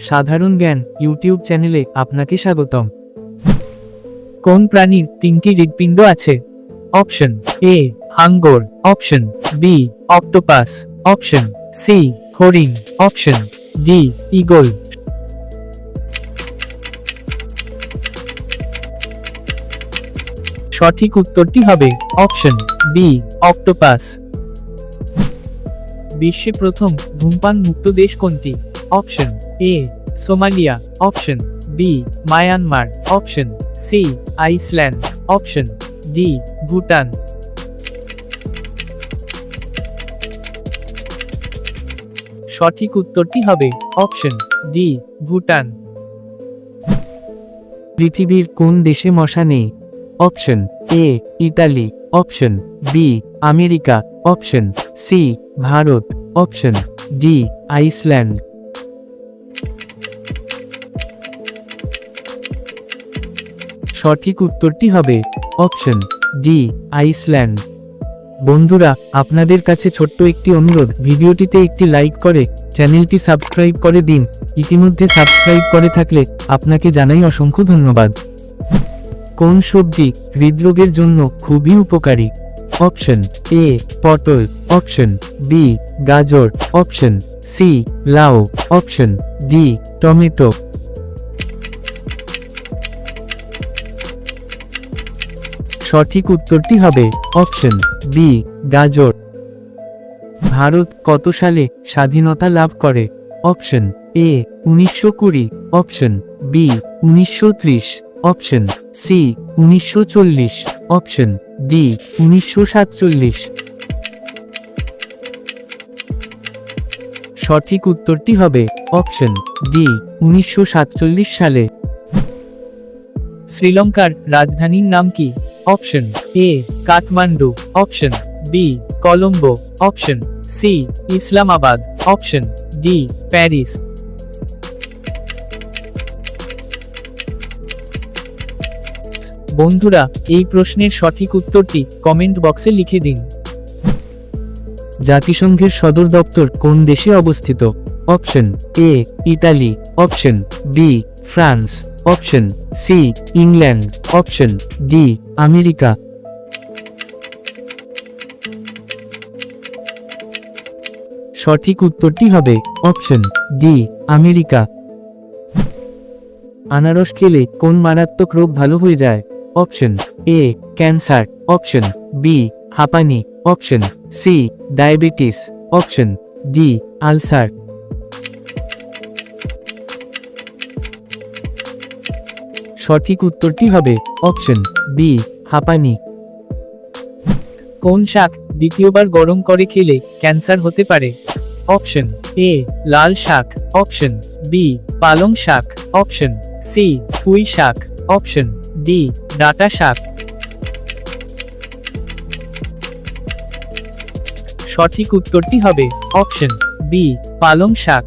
সাধারণ জ্ঞান ইউটিউব চ্যানেলে আপনাকে স্বাগতম। কোন প্রাণীর তিনটি হৃৎপিণ্ড আছে? Option A, হাঙ্গর। Option B, octopus. Option C, হরিণ। অপশন ডি ইগল সঠিক উত্তরটি হবে অপশন বি, অক্টোপাস। বিশ্বে প্রথম ধূমপান মুক্ত দেশ কোনটি? Option A Somalia option B Myanmar option C Iceland option D Bhutan সঠিক উত্তরটি হবে অপশন ডি ভুটান। পৃথিবীর কোন দেশে মশা নেই? Option A Italy. Option B America. Option C Bharat. Option D Iceland. সঠিক উত্তরটি হবে অপশন ডি, আইসল্যান্ড। বন্ধুরা, আপনাদের কাছে ছোট্ট একটি অনুরোধ, ভিডিওটিতে একটি লাইক করে, চ্যানেলটি সাবস্ক্রাইব করে দিন। ইতিমধ্যে সাবস্ক্রাইব করে থাকলে, আপনাকে জানাই অসংখ্য ধন্যবাদ। কোন সবজি হৃদরোগের জন্য খুবই উপকারী? অপশন এ, পটল। অপশন বি, গাজর। অপশন সি, লাউ। Option D, tomato. সঠিক উত্তরটি হবে অপশন বি গাজর। ভারত কত সালে স্বাধীনতা লাভ করে? অপশন এ উনিশশো কুড়ি। অপশন বি উনিশশো ত্রিশ। অপশন সি উনিশশো চল্লিশ। অপশন ডি উনিশশো সাতচল্লিশ। সঠিক উত্তরটি হবে অপশন ডি উনিশশো সাতচল্লিশ সালে। শ্রীলঙ্কার রাজধানীর নাম কি? Option A, Kathmandu, option B, Colombo, option C, Islamabad, option D, Paris. বন্ধুরা, এই প্রশ্নের সঠিক উত্তরটি কমেন্ট বক্সে লিখে দিন। জাতিসংঘের সদর দপ্তর কোন দেশে অবস্থিত? Option A, Italy. Option B France, option C, England, option D, America. সঠিক উত্তরটি হবে অপশন ডি, আমেরিকা। আনারস খেলে কোন মারাত্মক রোগ ভালো হয়ে যায়? Option A, cancer. Option B, হাঁপানি। Option C, diabetes. Option D, ulcer. সঠিক উত্তরটি হবে অপশন বি, হাঁপানি। কোন শাক দ্বিতীয়বার গরম করে খেলে ক্যান্সার হতে পারে? অপশন এ, লাল শাক। অপশন বি, পালং শাক। অপশন সি, পুঁই শাক। অপশন ডি, ডাটা শাক। সঠিক উত্তরটি হবে অপশন বি, পালং শাক।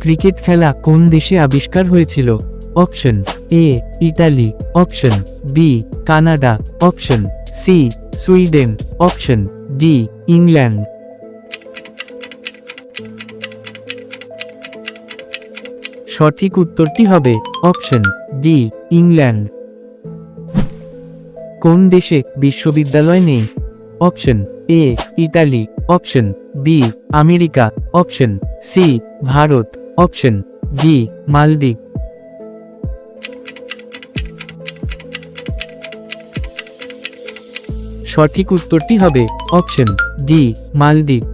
ক্রিকেট খেলা কোন দেশে আবিষ্কার হয়েছিল? Option A, Italy, option B, Canada, option C, Sweden, option D, England. সঠিক উত্তরটি হবে অপশন ডি, ইংল্যান্ড। কোন দেশে বিশ্ববিদ্যালয় নেই? Option A, Italy, option B, America, option C, Bharat, option D, মালদ্বীপ। সঠিক উত্তরটি হবে অপশন ডি মালদ্বীপ।